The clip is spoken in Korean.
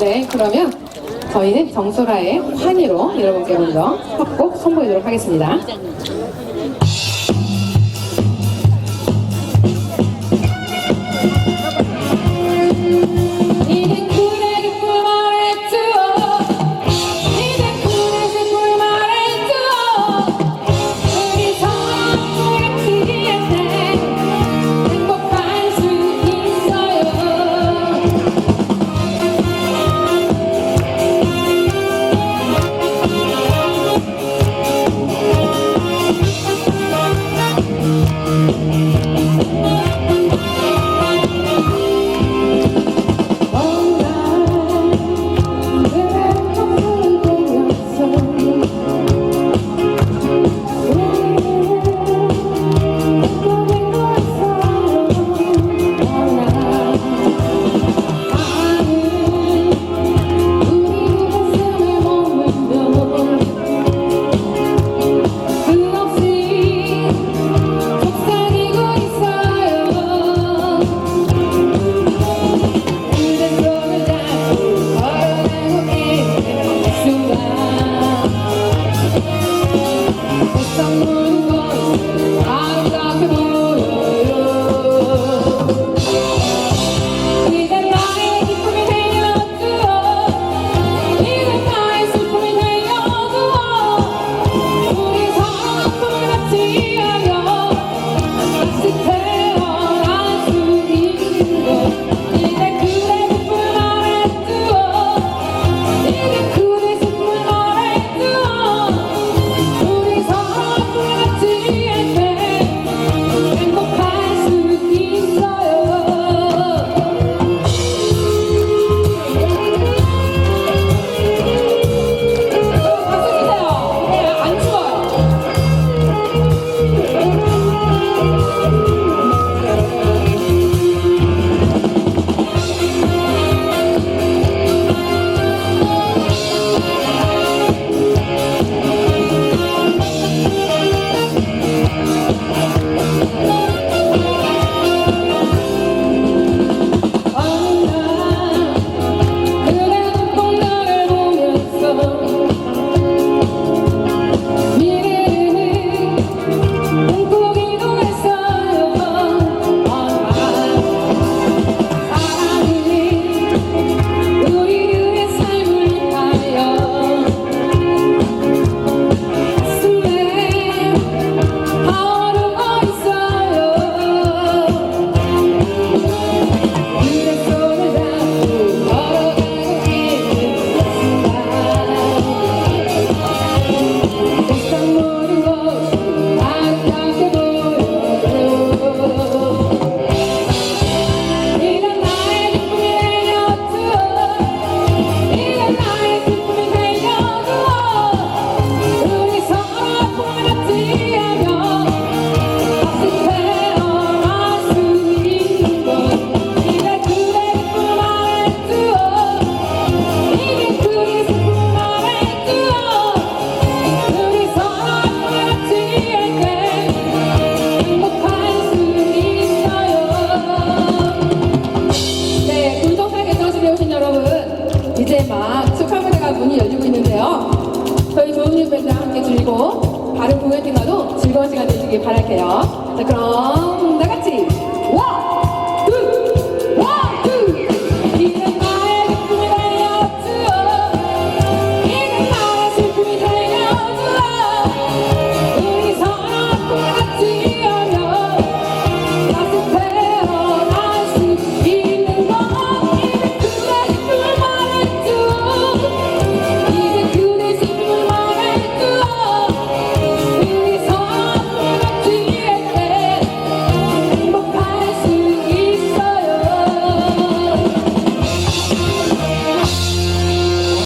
네, 그러면 저희는 정소라의 환희로 여러분께 먼저 협곡 선보이도록 하겠습니다. 함께 즐기고 바른 공연 끝나도 즐거운 시간 되시길 바랄게요. 자, 그럼 다 같이 와!